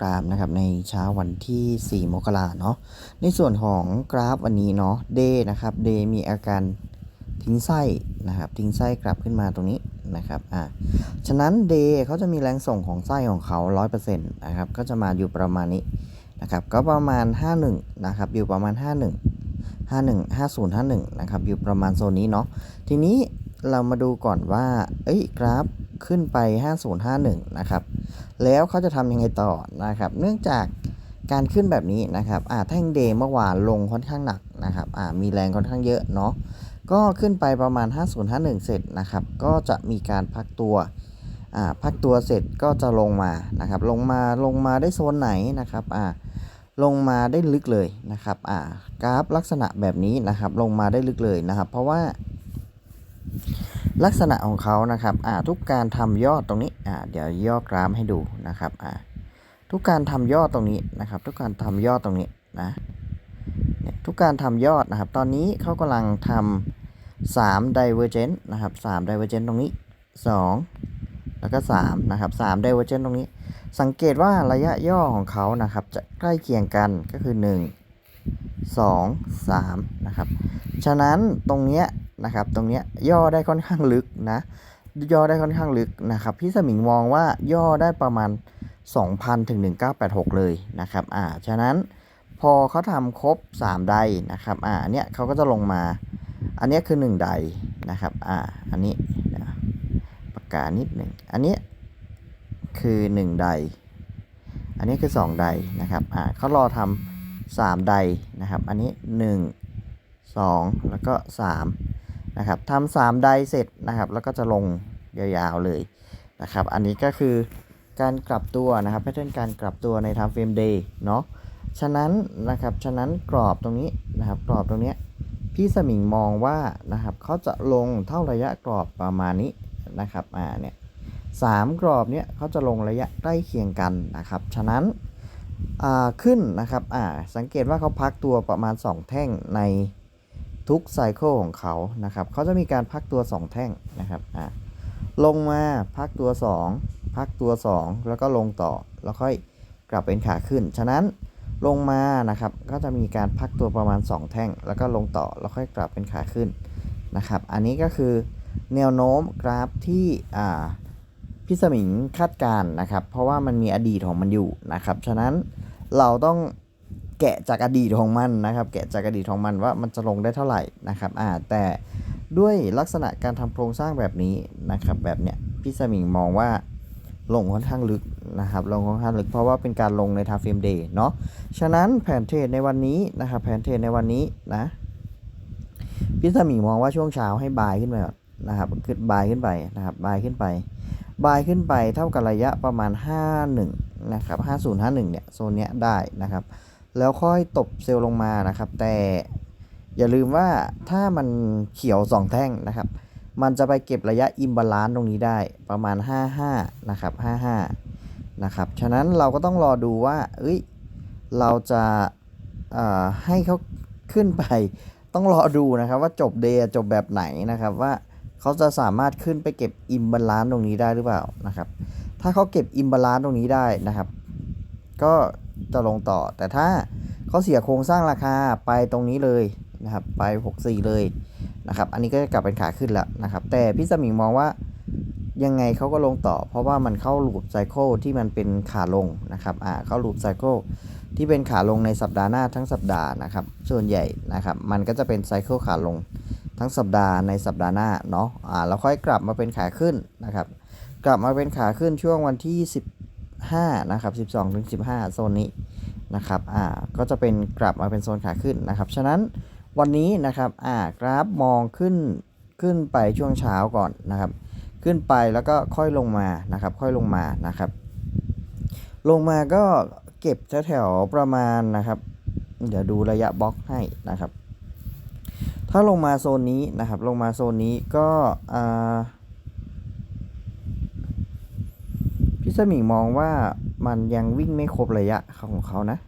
กราฟนะครับในเช้าวันที่ 4 มกราเนาะในส่วนของกราฟวันนี้เนาะเดนะครับเดมีอาการทิ้งไส้นะครับทิ้งไส้กลับขึ้นมาตรงนี้นะครับอ่าฉะนั้นเดเขาจะมีแรงส่งของไส้ของเขา 100%นะครับก็จะมาอยู่ประมาณนี้นะครับก็ประมาณ 51นะครับอยู่ประมาณ 51 51 50 51นะครับอยู่ประมาณโซนนี้เนาะทีนี้เรามาดูก่อนว่า เอ้ยกราฟขึ้นไป 5051 นะครับ แล้วเขาจะทำยังไงต่อนะครับเนื่องจากการขึ้นแบบนี้นะครับอ่าแท่งเดย์เมื่อวานลงค่อนข้างหนักนะครับอ่ามีแรงค่อนข้างเยอะเนาะก็ขึ้นไปประมาณ 5051 เสร็จนะครับก็จะมีการพักตัวอ่าพักตัวเสร็จก็จะลงมานะครับลงมาลงมาได้โซนไหนนะครับอ่าลงมาได้ลึกเลยนะครับอ่ากราฟลักษณะแบบนี้นะครับลงมาได้ลึกเลยนะครับ เพราะว่า ลักษณะของเขานะครับอ่าทุกการทำยอดตรงนี้อ่าเดี๋ยวย่อกราฟให้ดูนะครับอ่าทุกการทำยอดตรงนี้นะครับ ทุกการทำยอดตรงนี้นะทุกการทำยอดนะครับ ตอนนี้เขากำลังทำ3 divergent นะครับ3 divergent ตรงนี้ 2 แล้วก็3นะครับ3 divergent ตรงนี้ สังเกตว่าระยะย่อของเขานะครับ จะใกล้เคียงกันก็คือ 1 2 3นะครับ ฉะนั้นตรงเนี้ย นะครับ ตรงนี้ย่อได้ค่อนข้างลึกนะ ย่อได้ค่อนข้างลึกนะครับ พี่สมิงมองว่าย่อได้ประมาณ 2,000ถึง1986 เลยนะครับ อ่า ฉะนั้นพอเขาทำครบ3ไดนะครับ อ่า เนี้ยเขาก็จะลงมา อันนี้คือ1ไดนะครับ อ่า อันนี้ปากกานิดหนึ่ง อันนี้คือ1ไดอันนี้คือ2ไดนะครับ อ่าเขารอทำ3ไดนะครับ อันนี้ 1 2 แล้วก็ 3 นะครับทำสามไดเสร็จนะครับ แล้วก็จะลงยาวๆเลยนะครับ อันนี้ก็คือการกลับตัวนะครับแพทเทิร์นการกลับตัวใน time frame day เนาะฉะนั้นนะครับฉะนั้นกรอบตรงนี้นะครับ กรอบตรงเนี้ยพี่สมิงมองว่านะครับเขาจะลงเท่าระยะกรอบประมาณนี้นะครับอ่าเนี่ยสามกรอบเนี้ยเขาจะลงระยะใกล้เคียงกันนะครับ ฉะนั้นอ่าขึ้นนะครับอ่าสังเกตว่าเขาพักตัวประมาณ 2 แท่งใน ทุกไซเคิลของเขานะครับเขาจะมีการพักตัว 2 แท่งนะครับอ่าลงมาพักตัว 2 พักตัว 2 แล้วก็ลงต่อแล้วค่อยกลับเป็นขาขึ้น ฉะนั้นลงมานะครับก็จะมีการพักตัวประมาณ 2 แท่ง แล้วก็ลงต่อแล้วค่อยกลับเป็นขาขึ้นนะครับอันนี้ก็คือแนวโน้มกราฟที่อ่าพี่สมิงคาดการณ์นะครับ เพราะว่ามันมีอดีตของมันอยู่นะครับ ฉะนั้นเราต้อง แกะจากอดีตของมันนะครับ แกะจากอดีตของมันว่ามันจะลงได้เท่าไหร่นะครับอ่าแต่ด้วยลักษณะการทำโครงสร้างแบบนี้นะครับ แบบเนี้ยพี่สมิงมองว่าลงค่อนข้างลึกนะครับลงค่อนข้างลึกเพราะว่าเป็นการลงในทาร์เฟมเดย์เนาะฉะนั้นแผนเทรดในวันนี้นะครับแผนเทรดในวันนี้นะพี่สมิงมองว่าช่วงเช้าให้บายขึ้นไปก่อนนะครับขึ้นบายขึ้นไปนะครับบายขึ้นไป บายขึ้นไปเท่ากับระยะประมาณ 51นะครับ5051เนี่ยโซนเนี้ยได้นะครับ แล้วค่อยตบเซลล์ลงมานะครับ แต่อย่าลืมว่าถ้ามันเขียว 2 แท่งนะครับ มันจะไปเก็บระยะอิมบาลานซ์ตรงนี้ได้ประมาณ 55 นะครับ 55 นะครับ ฉะนั้นเราก็ต้องรอดูว่า เอ้ย เราจะให้เขาขึ้นไป ต้องรอดูนะครับว่าจบเดย์จบแบบไหนนะครับว่าเขาจะสามารถขึ้นไปเก็บอิมบาลานซ์ตรงนี้ได้หรือเปล่านะครับ ถ้าเขาเก็บอิมบาลานซ์ตรงนี้ได้นะครับ ก็ จะลงต่อ แต่ถ้าเขาเสียโครงสร้างราคาไปตรงนี้เลยนะครับ ไป 64 เลยนะครับ อันนี้ก็จะกลับเป็นขาขึ้นแล้วนะครับ แต่พี่สมิงมองว่ายังไงเขาก็ลงต่อ เพราะว่ามันเข้าลูปไซเคิลที่มันเป็นขาลงนะครับ อ่า เข้าลูปไซเคิลที่เป็นขาลงในสัปดาห์หน้าทั้งสัปดาห์นะครับ ส่วนใหญ่นะครับ มันก็จะเป็นไซเคิลขาลงทั้งสัปดาห์ในสัปดาห์หน้าเนาะ อ่า แล้วค่อยกลับมาเป็นขาขึ้นนะครับ กลับมาเป็นขาขึ้นช่วงวันที่ 15 นะครับ 12 ถึง 15 โซนนี้นะครับ อ่า ก็จะเป็นกลับมาเป็นโซนขาขึ้นนะครับ ฉะนั้นวันนี้นะครับ อ่า กราฟมองขึ้น ขึ้นไปช่วงเช้าก่อนนะครับ ขึ้นไปแล้วก็ค่อยลงมา นะครับ ค่อยลงมา นะครับ ลงมาก็เก็บแถวๆประมาณนะครับ เดี๋ยวดูระยะบล็อกให้นะครับ ถ้าลงมาโซนนี้นะครับ ลงมาโซนนี้ก็ อ่า พี่สมิงมองว่ามันยังวิ่งไม่ครบระยะของเขานะ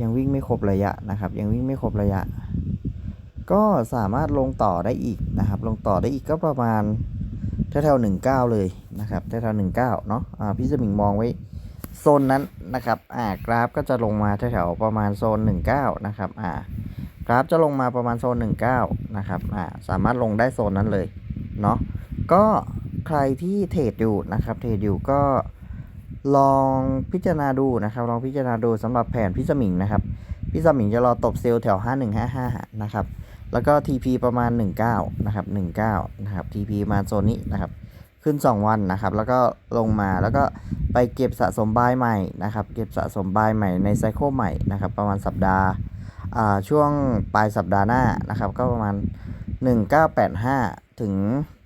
ยังวิ่งไม่ครบระยะนะครับ ยังวิ่งไม่ครบระยะ ก็สามารถลงต่อได้อีกนะครับ ลงต่อได้อีกก็ประมาณแถวๆหนึ่งเก้าเลยนะครับแถวๆหนึ่งเก้าเนาะอ่าพี่สมิงมองไว้โซนนั้นนะครับ อ่ากราฟก็จะลงมาแถวๆประมาณโซน 19 นะครับ อ่ากราฟจะลงมาประมาณโซน 19 นะครับ อ่า สามารถลงได้โซนนั้นเลย เนาะ ก็ ใครที่เทรดอยู่นะครับเทรดอยู่ก็ลองพิจารณาดูนะครับ ลองพิจารณาดูสำหรับแผนพี่สมิงนะครับพี่สมิงจะรอตบเซลล์แถว 5155 นะครับ แล้วก็ TP ประมาณ 19 นะครับ 19 นะครับ TP มาโซนนี้นะครับ ขึ้น 2 วันนะครับ แล้วก็ลงมาแล้วก็ไปเก็บสะสมบายใหม่นะครับ เก็บสะสมบายใหม่ในไซเคิลใหม่นะครับ ประมาณสัปดาห์าช่วงปลายสัปดาห์หน้านะครับ ก็ประมาณ 1985 ถึงอ่า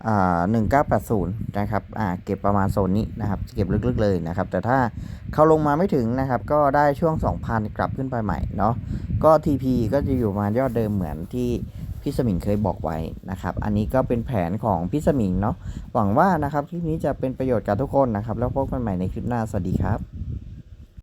1980 นะครับเก็บประมาณโซนนี้นะครับ เก็บลึกๆเลยนะครับ แต่ถ้าเขาลงมาไม่ถึงนะครับ ก็ได้ช่วง 2,000 กลับขึ้นไปใหม่เนาะ ก็ TP ก็จะอยู่ประมาณยอดเดิมเหมือนที่พี่สมิงเคยบอกไว้นะครับ อันนี้ก็เป็นแผนของพี่สมิงเนาะ หวังว่านะครับคลิปนี้จะเป็นประโยชน์กับทุกคนนะครับ แล้วพบกันใหม่ในคลิปหน้า สวัสดีครับ